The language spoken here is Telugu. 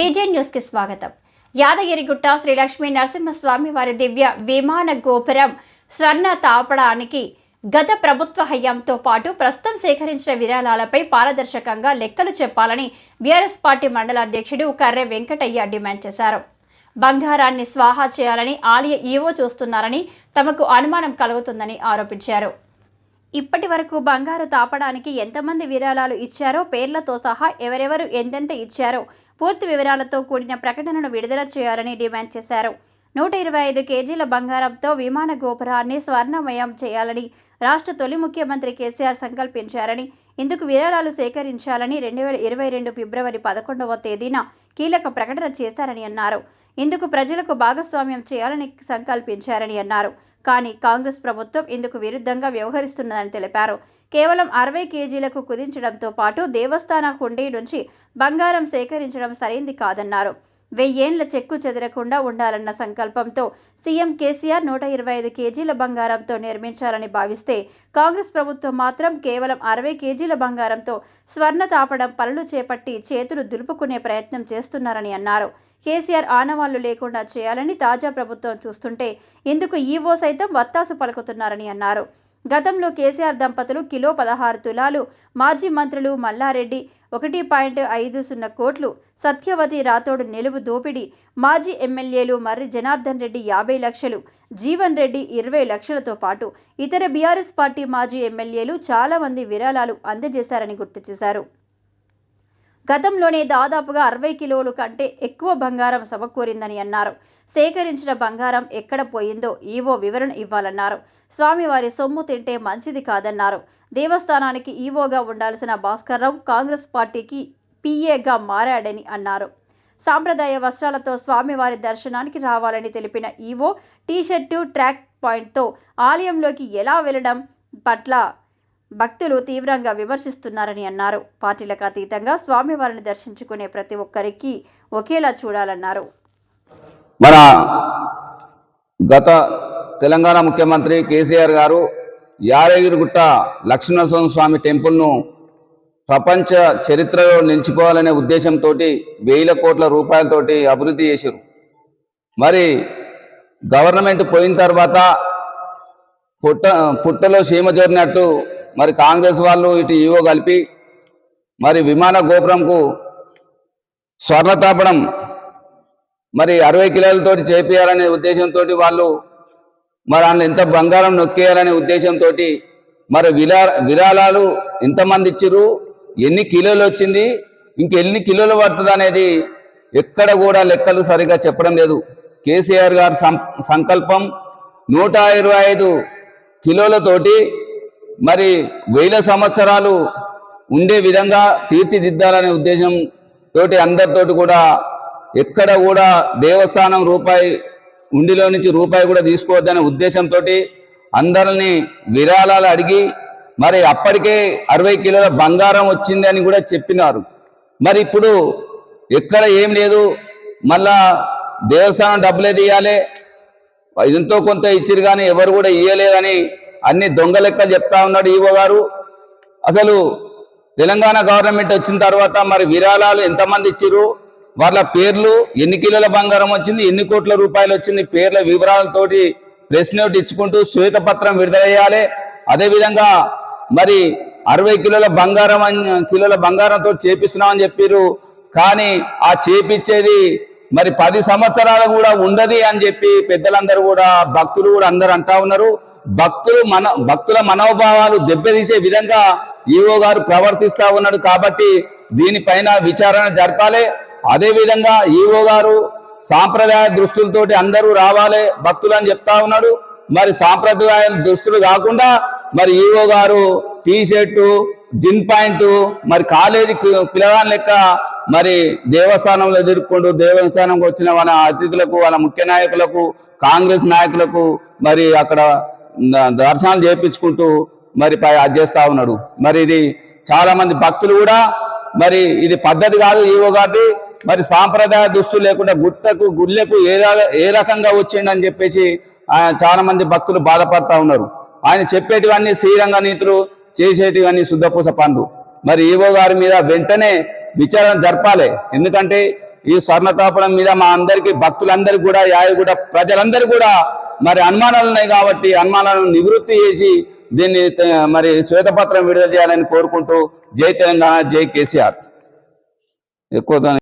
టీజే న్యూస్కి స్వాగతం. యాదగిరిగుట్ట శ్రీలక్ష్మి నరసింహస్వామి వారి దివ్య విమాన గోపురం స్వర్ణ తాపడానికి గత ప్రభుత్వ హయాంతో పాటు ప్రస్తుతం సేకరించిన విరాళాలపై పారదర్శకంగా లెక్కలు చెప్పాలని బీఆర్ఎస్ పార్టీ మండల అధ్యక్షుడు కర్రె వెంకటయ్య డిమాండ్ చేశారు. బంగారాన్ని స్వాహా చేయాలని ఆలయ ఈవో చూస్తున్నారని తమకు అనుమానం కలుగుతుందని ఆరోపించారు. ఇప్పటి వరకు బంగారు తాపడానికి ఎంతమంది విరాళాలు ఇచ్చారో పేర్లతో సహా ఎవరెవరు ఎంతెంత ఇచ్చారో పూర్తి వివరాలతో కూడిన ప్రకటనను విడుదల చేయాలని డిమాండ్ చేశారు. నూట ఇరవై ఐదు కేజీల బంగారంతో విమాన గోపురాన్ని స్వర్ణమయం చేయాలని రాష్ట్ర తొలి ముఖ్యమంత్రి కేసీఆర్ సంకల్పించారని ఇందుకు విరాళాలు సేకరించాలని రెండు వేల ఇరవై రెండు ఫిబ్రవరి పదకొండవ తేదీన కీలక ప్రకటన చేశారని అన్నారు. ఇందుకు ప్రజలకు భాగస్వామ్యం చేయాలని సంకల్పించారని అన్నారు. కానీ కాంగ్రెస్ ప్రభుత్వం ఇందుకు విరుద్ధంగా వ్యవహరిస్తున్నదని తెలిపారు. కేవలం అరవై కేజీలకు కుదించడంతో పాటు దేవస్థాన హుండీ నుంచి బంగారం సేకరించడం సరైంది కాదన్నారు. వెయ్యేండ్ల చెక్కు చెదరకుండా ఉండాలన్న సంకల్పంతో సీఎం కేసీఆర్ నూట ఇరవై ఐదు కేజీల బంగారంతో నిర్మించాలని భావిస్తే కాంగ్రెస్ ప్రభుత్వం మాత్రం కేవలం అరవై కేజీల బంగారంతో స్వర్ణ తాపడం పనులు చేపట్టి చేతులు దులుపుకునే ప్రయత్నం చేస్తున్నారని అన్నారు. కేసీఆర్ ఆనవాళ్ళు లేకుండా చేయాలని తాజా ప్రభుత్వం చూస్తుంటే ఇందుకు ఈవో సైతం వత్తాసు పలుకుతున్నారని అన్నారు. గతంలో కేసీఆర్ దంపతులు కిలో పదహారు తులాలు మాజీ మంత్రులు మల్లారెడ్డి ఒకటి పాయింట్ ఐదు సున్నా కోట్లు సత్యవతి రాథోడ్ నిలువు దోపిడీ మాజీ ఎమ్మెల్యేలు మర్రి జనార్దన్ రెడ్డి యాభై లక్షలు జీవన్ రెడ్డి ఇరవై లక్షలతో పాటు ఇతర బీఆర్ఎస్ పార్టీ మాజీ ఎమ్మెల్యేలు చాలామంది విరాళాలు అందజేశారని గుర్తు చేశారు. గతంలోనే దాదాపుగా అరవై కిలోలు కంటే ఎక్కువ బంగారం సమకూరిందని అన్నారు. సేకరించిన బంగారం ఎక్కడ పోయిందో ఈవో వివరణ ఇవ్వాలన్నారు. స్వామివారి సొమ్ము తింటే మంచిది కాదన్నారు. దేవస్థానానికి ఈవోగా ఉండాల్సిన భాస్కర్రావు కాంగ్రెస్ పార్టీకి పీఏగా మారాడని అన్నారు. సాంప్రదాయ వస్త్రాలతో స్వామివారి దర్శనానికి రావాలని తెలిపిన ఈవో టీషర్టు ట్రాక్ పాయింట్తో ఆలయంలోకి ఎలా వెళ్ళడం పట్ల భక్తులు తీవ్రంగా విమర్శిస్తున్నారని అన్నారు. పార్టీలకు అతీతంగా స్వామివారిని దర్శించుకునే ప్రతి ఒక్కరికి ఒకేలా చూడాలన్నారు. మన గత తెలంగాణ ముఖ్యమంత్రి కేసీఆర్ గారు యాదగిరిగుట్ట లక్ష్మీనరసింహ స్వామి టెంపుల్ను ప్రపంచ చరిత్రలో నిలిచిపోవాలనే ఉద్దేశంతో వేల కోట్ల రూపాయలతోటి అభివృద్ధి చేశారు మరి గవర్నమెంట్ పోయిన తర్వాత పుట్ట పుట్టలో సీమ జరినట్టు మరి కాంగ్రెస్ వాళ్ళు ఇటు ఈవో కలిపి మరి విమాన గోపురంకు స్వర్ణ తాపడం మరి అరవై కిలోలతోటి చేపియాలనే ఉద్దేశంతో వాళ్ళు మరి అందులో ఎంత బంగారం నొక్కేయాలనే ఉద్దేశంతో మరి విరా విరాళాలు ఎంతమంది ఇచ్చిర్రు. ఎన్ని కిలోలు వచ్చింది? ఇంకెన్ని కిలోలు పడుతుంది అనేది ఎక్కడ కూడా లెక్కలు సరిగా చెప్పడం లేదు. కేసీఆర్ గారి సం- సంకల్పం నూట ఇరవై ఐదు కిలోలతోటి మరి వేల సంవత్సరాలు ఉండే విధంగా తీర్చిదిద్దాలనే ఉద్దేశం తోటి అందరితోటి కూడా ఎక్కడ కూడా దేవస్థానం రూపాయి ఉండిలో నుంచి రూపాయి కూడా తీసుకోవద్దనే ఉద్దేశంతో అందరిని విరాళాలు అడిగి మరి అప్పటికే అరవై కిలోల బంగారం వచ్చింది అని కూడా చెప్పినారు. మరి ఇప్పుడు ఎక్కడ ఏం లేదు. మళ్ళా దేవస్థానం డబ్బులే తీయాలి. ఎంతో కొంత ఇచ్చిరు కానీ ఎవరు కూడా ఇయ్యలేదని అన్ని దొంగ లెక్కలు చెప్తా ఉన్నాడు ఈవో గారు. అసలు తెలంగాణ గవర్నమెంట్ వచ్చిన తర్వాత మరి విరాళాలు ఎంతమంది ఇచ్చిర్రు? వాళ్ళ పేర్లు ఎన్ని కిలోల బంగారం వచ్చింది ఎన్ని కోట్ల రూపాయలు వచ్చింది పేర్ల వివరాలతోటి ప్రెస్ నోట్ ఇచ్చుకుంటూ శ్వేతపత్రం పత్రం చేయాలి అదేవిధంగా మరి అరవై కిలోల బంగారం అని- కిలోల బంగారంతో చేపిస్తున్నామని చెప్పారు కానీ ఆ చేపిచ్చేది మరి పది సంవత్సరాలు కూడా ఉండదు అని చెప్పి పెద్దలందరూ కూడా భక్తులు కూడా అందరూ అంటా ఉన్నారు. భక్తులు మన భక్తుల మనోభావాలు దెబ్బతీసే విధంగా ఈవో గారు ప్రవర్తిస్తా ఉన్నాడు కాబట్టి దీనిపైన విచారణ జరపాలి. అదేవిధంగా ఈవో గారు సాంప్రదాయ దుస్తులతోటి అందరూ రావాలి భక్తులు అని చెప్తా ఉన్నాడు. మరి సాంప్రదాయ దుస్తులు కాకుండా మరి ఈవో గారు టీ షర్టు జిన్ పాయింట్ మరి కాలేజీ పిల్లగాని లెక్క మరి దేవస్థానంలో ఎదుర్కొంటూ దేవస్థానంకి వచ్చిన వాళ్ళ అతిథులకు వాళ్ళ ముఖ్య నాయకులకు కాంగ్రెస్ నాయకులకు మరి అక్కడ దర్శనాలు చేపించుకుంటూ మరి పై అది ఉన్నాడు. మరి ఇది చాలా మంది భక్తులు కూడా మరి ఇది పద్ధతి కాదు ఈవో గారిది. మరి సాంప్రదాయ దుస్తులు లేకుండా గుట్టకు గుళ్ళకు ఏ ఏ రకంగా వచ్చిండని చెప్పేసి ఆయన చాలా మంది భక్తులు బాధపడతా ఉన్నారు. ఆయన చెప్పేటివన్నీ శ్రీరంగ నీతులు చేసేటివన్నీ శుద్ధపూస పండు మరి ఈవో గారి మీద వెంటనే విచారణ జరపాలి. ఎందుకంటే ఈ స్వర్ణ తాపడం మీద మా అందరికీ భక్తులందరికీ కూడా యాయగూడ ప్రజలందరూ కూడా మరి అనుమానాలు ఉన్నాయి కాబట్టి అనుమానాలను నివృత్తి చేసి దీన్ని మరి శ్వేతపత్రం విడుదల చేయాలని కోరుకుంటూ జై తెలంగాణ జై కేసీఆర్. ఎక్కువ